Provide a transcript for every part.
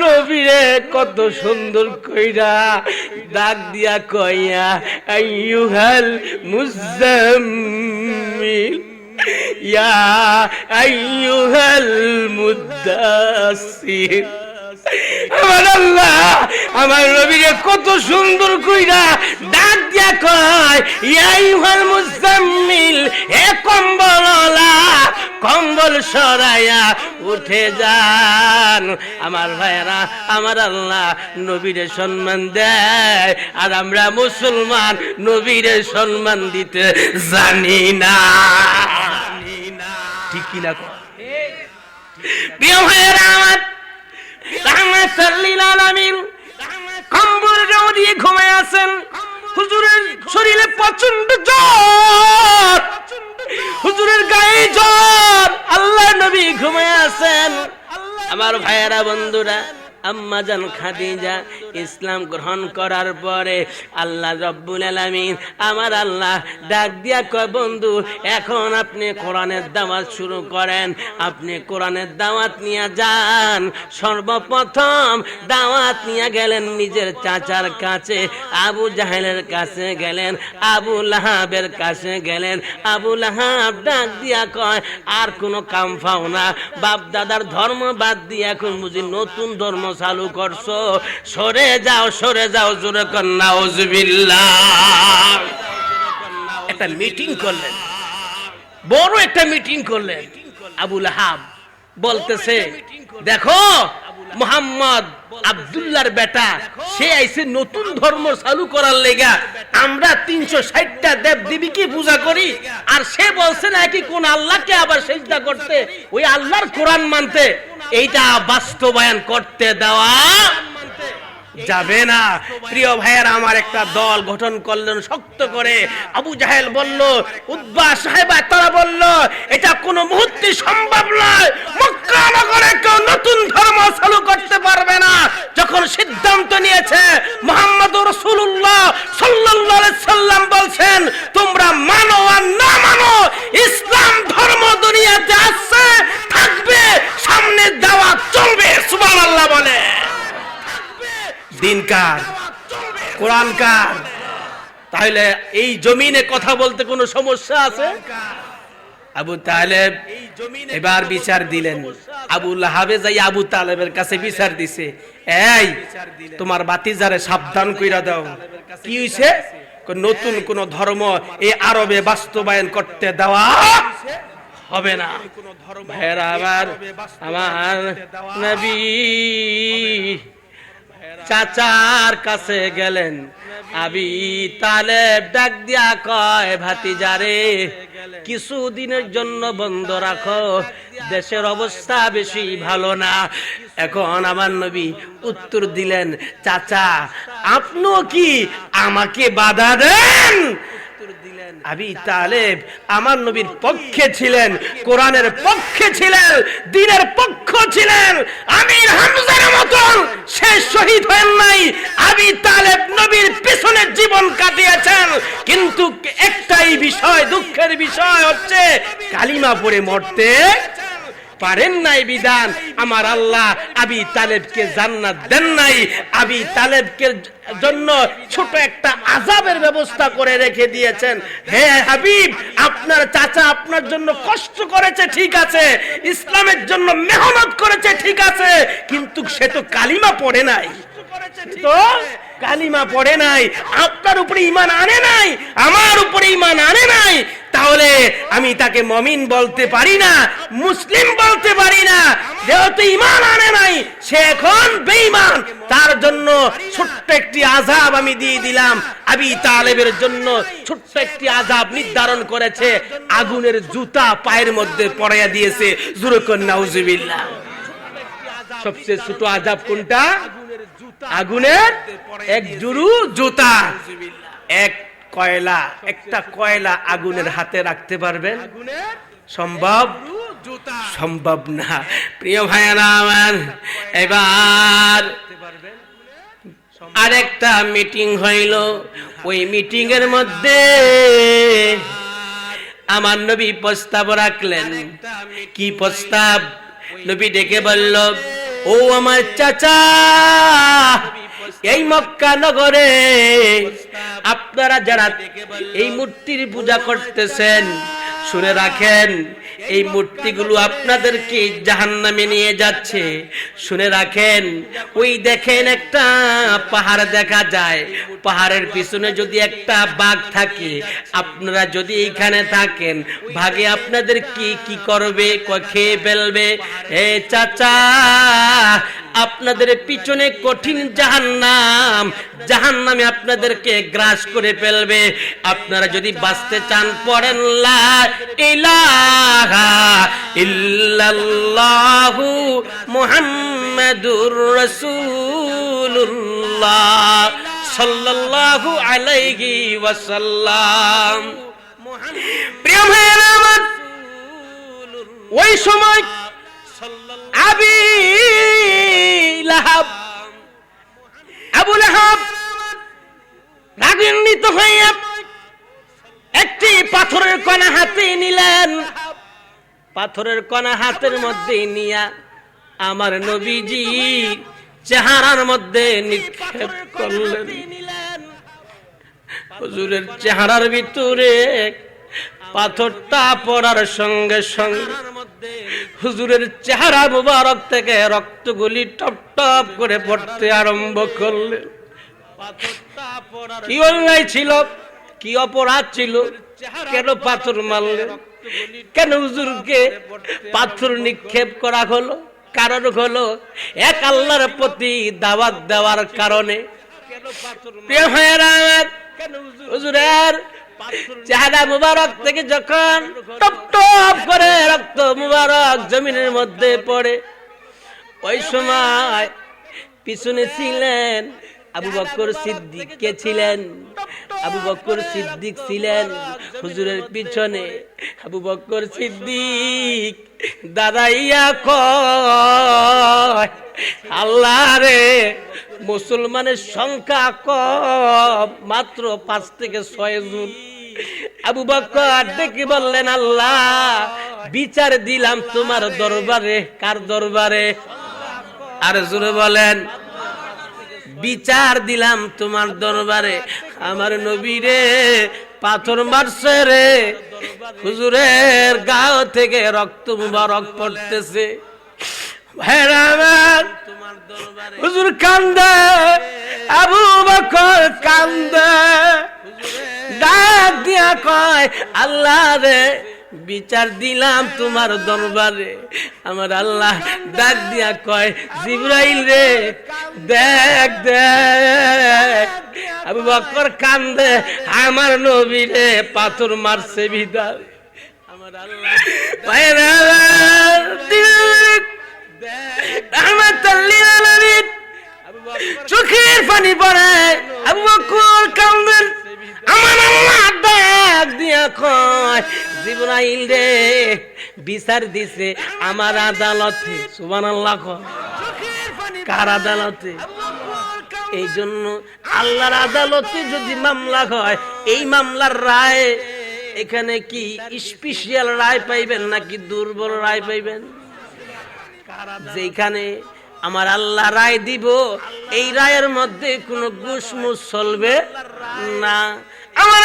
নবীরে কত সুন্দর কইরা দাগ দিয়া কইয়া, আইয়ুহাল মুজাম্মিল, ইয়া আইয়ুহাল মুদাসসির। আমার আল্লাহ, আমার নবীরে কত সুন্দর কইরা কয় ইয়াইহাল মুজাম্মিল হে কম্বলওয়ালা কম্বল সরাইয়া উঠে যান। আমার ভাইয়েরা, আমার আল্লাহ নবীরে সম্মান দেয়, আর আমরা মুসলমান নবীরে সম্মান দিতে জানি না। ঠিক কিনা কয়? প্রিয় দিয়ে ঘুমায় আছেন। হুজুরের শরীরে প্রচণ্ড জ্বর। হুজুরের গায়ে জ্বর। আল্লাহ নবী ঘুমায় আছেন। আমার ভাইয়েরা বন্ধুরা আম্মা জান খাদিজা, ইসলাম গ্রহণ করার পরে আল্লাহ রব্বুল আলামিন আমার আল্লাহ ডাক দিয়া কয়, বন্ধু, এখন আপনি কোরআনের দাওয়াত শুরু করেন। আপনি কোরআনের দাওয়াত নিয়ে যান। সর্বপ্রথম দাওয়াত নিয়ে গেলেন নিজের চাচার কাছে, আবু জাহেলের কাছে গেলেন, আবু লাহাবের কাছে গেলেন। আবু লাহাব ডাক দিয়া কয়, আর কোনো কাম পাও না। বাপ দাদার ধর্ম বাদ দিয়ে এখন বুঝি নতুন ধর্ম চালু করছ। সরে যাও সরে যাও জোরে কন্যা একটা মিটিং করলেন। বড় একটা মিটিং করলেন। আবুল হাব বলতেছে, দেখো মোহাম্মদ আব্দুল্লাহর বেটা। সে আইছে নতুন ধর্ম চালু করার লেগা। আমরা তিনশো ষাটটা দেব দেবীকে পূজা করি। আর সে বলছে নাকি কোন আল্লাহকে আবার সেজদা করতে? ওই আল্লাহর কোরআন মানতে। এইটা বাস্তবায়ন করতে দেওয়া যাবে না। প্রিয় ভাইয়ের, আমার একটা দল গঠন করলেন শক্ত করে। আবু জাহেল বলল, উদ্বা সাহেবা, তারা বলল, এটা কোনো মুহূর্তে সম্ভব নয় মক্কা নগরে কেউ নতুন ধর্ম চালু করতে পারবে না যখন সিদ্ধান্ত নিয়েছে মোহাম্মদ রসুল্লাহ সাল্লাম তোমরা মানো আর না মানো, ইসলাম ধর্ম দুনিয়াতে থাকবে, সামনে দেওয়া চলবে। বলে। দিন কার? কোরআন কার? তাহলে এই জমিনে কথা বলতে কোনো সমস্যা আছে? আবু তালেব এবার বিচার দিলেন। আবু লাহাবে যাই আবু তালেবের কাছে বিচার দিছে। এই তোমার বাতিজারে সাবধান কইরা দাও। কি হইছে? নতুন কোন ধর্ম এই আরবে বাস্তবায়ন করতে দেওয়া হবে না। ভাইয়েরা আবার আমার নবী চাচার কাছে গেলেন। আবি তালেব ডাক দিয়া কয় ভাতিজারে কিছু দিনের জন্য বন্ধ রাখো। দেশের অবস্থা বেশি ভালো না। এখন আমার নবী উত্তর দিলেন, চাচা, আপনিও কি আমাকে বাধা দেন? আবি তালেব আমার নবীর পক্ষে ছিলেন, কোরআনের পক্ষে ছিলেন, দিনের পক্ষ ছিলেন। আমির হামজার মতন সে শহীদ হয়েন নাই। আবি তালেব নবীর পিছনে জীবন কাটিয়েছেন। কিন্তু একটাই বিষয়, দুঃখের বিষয় হচ্ছে, কালিমা পড়ে মরতে পারেন নাই বিধান। আমার আল্লাহ আবি তালেবকে জান্নাত দেন নাই। আবি তালেবকে জন্য ছোট একটা আজাবের ব্যবস্থা করে রেখে দিয়েছেন। হে হাবিব, আপনার চাচা আপনার জন্য কষ্ট করেছে, ঠিক আছে। ইসলামের জন্য মেহনত করেছে, ঠিক আছে। কিন্তু সে তো কালিমা পড়ে নাই। কালিমা পড়ে নাই আপনার উপরে ইমান আনে নাই আমার উপরে ইমান আনে নাই তাহলে আমি তাকে মমিন বলতে পারি না মুসলিম বলতে পারি না। যেহেতু ইমান আনে নাই সে এখন বেঈমান। তার জন্য ছোট্ট একটি আজাব আমি দিয়ে দিলাম। আবি তালেবের জন্য ছোট্ট একটি আজাব নির্ধারণ করেছে। আগুনের জুতা পায়ের মধ্যে পড়াইয়া দিয়েছে। জুরকন নাউজুবিল্লাহ। সবচেয়ে ছোট আজাব কোনটা? আগুনের এক জুরু জুতা এক কয়লা একটা কয়লা আগুনের হাতে রাখতে পারবেন। সম্ভব? সম্ভব না। প্রিয় ভাইয়ারা আমার এবার আরেকটা মিটিং হইল। ওই মিটিং এর মধ্যে আমার নবী প্রস্তাব রাখলেন। কি প্রস্তাব? নবী ডেকে বলল ও আমার চাচা এই মক্কা নগরে আপনারা যারা এই মূর্তির পূজা করতেছেন শুনে রাখেন। এই মূর্তিগুলো আপনাদেরকে জাহান্নামে নিয়ে যাচ্ছে। শুনে রাখেন, ওই দেখেন একটা পাহাড় দেখা যায়। পাহাড়ের পিছনে যদি একটা বাঘ থাকে, আপনারা যদি এইখানে থাকেন ভাগে আপনাদের কি কি করবে খেয়ে ফেলবে? এ চাচা আপনাদের পিছনে কঠিন জাহান্নাম, জাহান্নামে আপনাদেরকে গ্রাস করে ফেলবে। আপনারা যদি বাঁচতে চান, পড়েন সাল্লাল্লাহু আলাইহি ওয়াসাল্লাম। প্রিয় ওই সময় আবি লাহাব, আবু লাহাব, রাগান্বিত হইয়া একটি পাথরের কণা হাতে নিলেন। পাথরের কণা হাতের মধ্যে নিয়া আমার নবীজি চেহারার মধ্যে নিক্ষেপ করলেন। হুজুরের চেহারার ভিতরে পাথরটা পড়ার সঙ্গে সঙ্গে হুজুরের চেহারা মুবারক থেকে রক্তগুলি টপ টপ করে পড়তে আরম্ভ করলেন। কি অন্যায় ছিল? কি অপরাধ ছিল? কেন পাথর মারলেন? কেন হুজুরকে পাথর নিক্ষেপ করা হলো? কারণ হলো, এক আল্লাহর প্রতি দাওয়াত দেওয়ার কারণে। হুজুরের চেহারা মুবারক থেকে যখন টপ টপ করে রক্ত মুবারক জমিনের মধ্যে পড়ে ওই সময় পিছনে ছিলেন আবু বকর সিদ্দিক। কে ছিলেন? আবু বকর সিদ্দিক ছিলেন হুজুরের পিছনে। আবু বকর সিদ্দিক দাদা ইয়া কয় আল্লাহ রে মুসলমানের সংখ্যা কম মাত্র পাঁচ থেকে ছয় জন। আবু বকর ডেকে বললেন, আল্লাহ, বিচার দিলাম তোমার দরবারে। কার দরবারে? আর জোরে বলেন, বিচার দিলাম তোমার দরবারে। আমার নবীরে পাথর মারছে রে। হুজুরের গাও থেকে রক্ত মুবারক পড়তেছে। ভাইরা হুজুর কান্দে, আবু বকর কান্দে। ডাক দিয়া কয়, আল্লাহ রে, বিচার দিলাম তোমার দরবারে। আমার আল্লাহ ডাক দিয়া কয়, জিব্রাইল রে, দেখ দেখ, আবু বকর কান্দে, আমার নবী রে পাথর মারছে বিদায়। আমার আল্লাহ জিবরাইল রে, বিচার দিছে আমার আদালতে। সুবহানাল্লাহ কয় কার আদালতে? এই জন্য আল্লাহর আদালতে যদি মামলা হয়, এই মামলার রায়, এখানে কি স্পেশাল রায় পাইবেন নাকি দুর্বল রায় পাইবেন? যেখানে আমার আল্লাহ রায় দিব, এই রায়ের মধ্যে কোনো গুসমুস চলবে না। আল্লাহ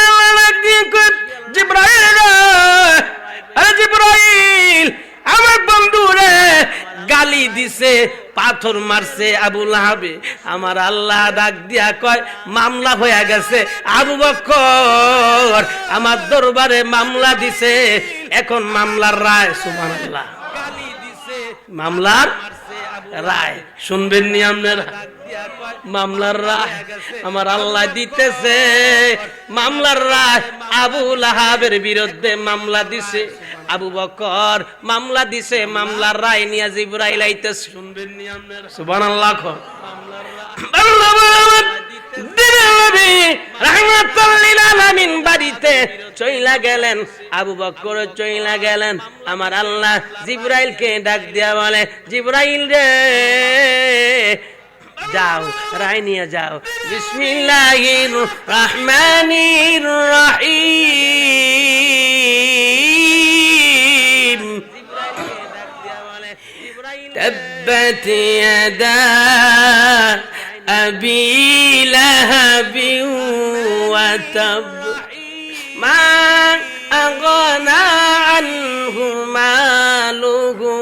পাথর মারছে আবু লাহাবে। আমার আল্লাহ ডাক দিয়া কয়, মামলা হয়ে গেছে। আবু বকর আমার দরবারে মামলা দিছে। এখন মামলার রায়, সুবহানাল্লাহ। মামলার রায়, শুনবেন নি আপনারা? মামলার রায় আমার আল্লাহ দিতেছে। মামলার রায় আবু লাহাবের বিরুদ্ধে মামলা দিছে। আবু বকর মামলা দিছে। মামলার রায় নিয়ে জিব্রাইল আইতেছে। শুনবেন নি আপনারা সুবহানাল্লাহ বাড়িতে চইলা গেলেন। আবু বকর চইলা গেলেন। আমার আল্লাহ জিব্রাইলকে ডাক দিয়া বলে জিব্রাইল রে যাও রায় নিয়ে যাও বিসমিল্লাহির রহমানির রহিম تبت يدا أبي لهب وتب ما أغنى عنه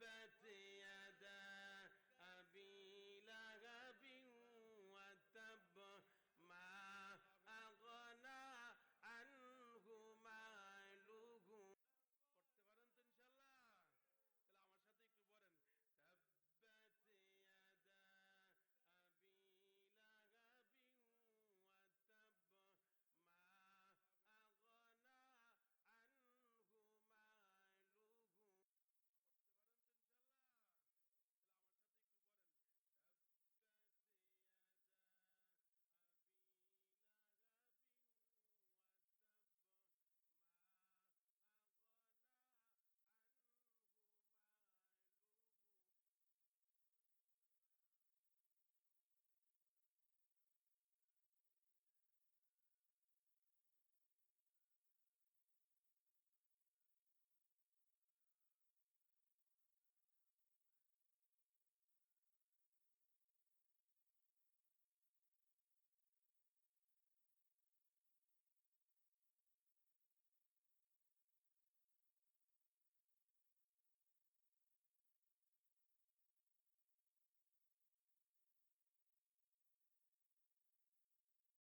But birthday.